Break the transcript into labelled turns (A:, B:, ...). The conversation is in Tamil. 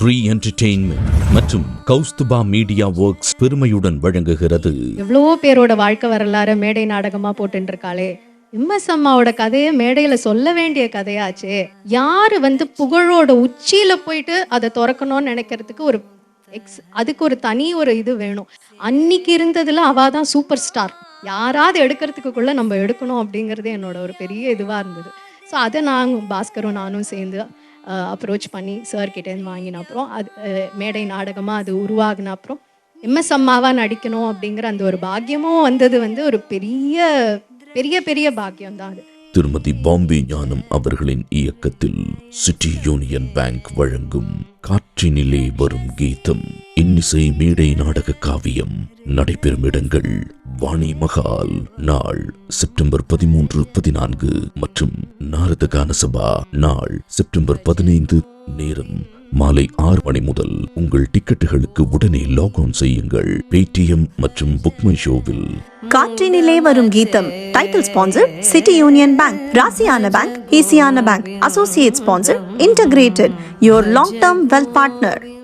A: த்ரீ என்டர்டெயின்மெண்ட் மற்றும் கௌஸ்துபா மீடியா ஒர்க்ஸ் பெருமையுடன் வழங்குகிறது.
B: எவ்வளோ பேரோட வாழ்க்கை வரலாறு மேடை நாடகமா போட்டு இருக்காளே எம்எஸ் அம்மாவோட கதையை மேடையில சொல்ல வேண்டிய கதையாச்சே. யாரு வந்து புகழோட உச்சியில போயிட்டு அதை திறக்கணும்னு நினைக்கிறதுக்கு ஒரு எக்ஸ் அதுக்கு ஒரு தனி ஒரு இது வேணும். அன்னைக்கு இருந்ததுல அவ தான் சூப்பர் ஸ்டார். யாராவது எடுக்கிறதுக்குள்ள நம்ம எடுக்கணும் அப்படிங்கிறது என்னோட ஒரு பெரிய இதுவா இருந்தது. ஸோ அதை நாங்கள் பாஸ்கரும் நானும் சேர்ந்து அப்ரோச் பண்ணி சார்கிட்டேருந்து வாங்கின அப்புறம் அது மேடை நாடகமாக அது உருவாகின அப்புறம் எம்எஸ் அம்மாவாக நடிக்கணும் அப்படிங்கிற அந்த ஒரு பாக்கியமும் வந்தது வந்து ஒரு பெரிய பெரிய பெரிய பாக்கியம் தான் அது.
A: திருமதி பாம்பே ஞானம் அவர்களின் இயக்கத்தில் சிட்டி யூனியன் பேங்க் வழங்கும் காற்றினிலே வரும் கீதம் இன்னிசை மேடை நாடக காவியம் நடைபெறும் இடங்கள் வாணி மகால் நாள் செப்டம்பர் பதிமூன்று பதினான்கு மற்றும் நாரத கான சபா நாள் செப்டம்பர் பதினைந்து நேரம் மாலை ஆறு மணி முதல் உங்கள் டிக்கெட்டுகளுக்கு உடனே லாக் ஆன் செய்யுங்கள். பேடிஎம் மற்றும் புக்மை ஷோவில்
C: காற்றினிலே வரும் கீதம். Title sponsor city union bank ராசியான bank ஈசியான bank associate sponsor integrated your long term wealth partner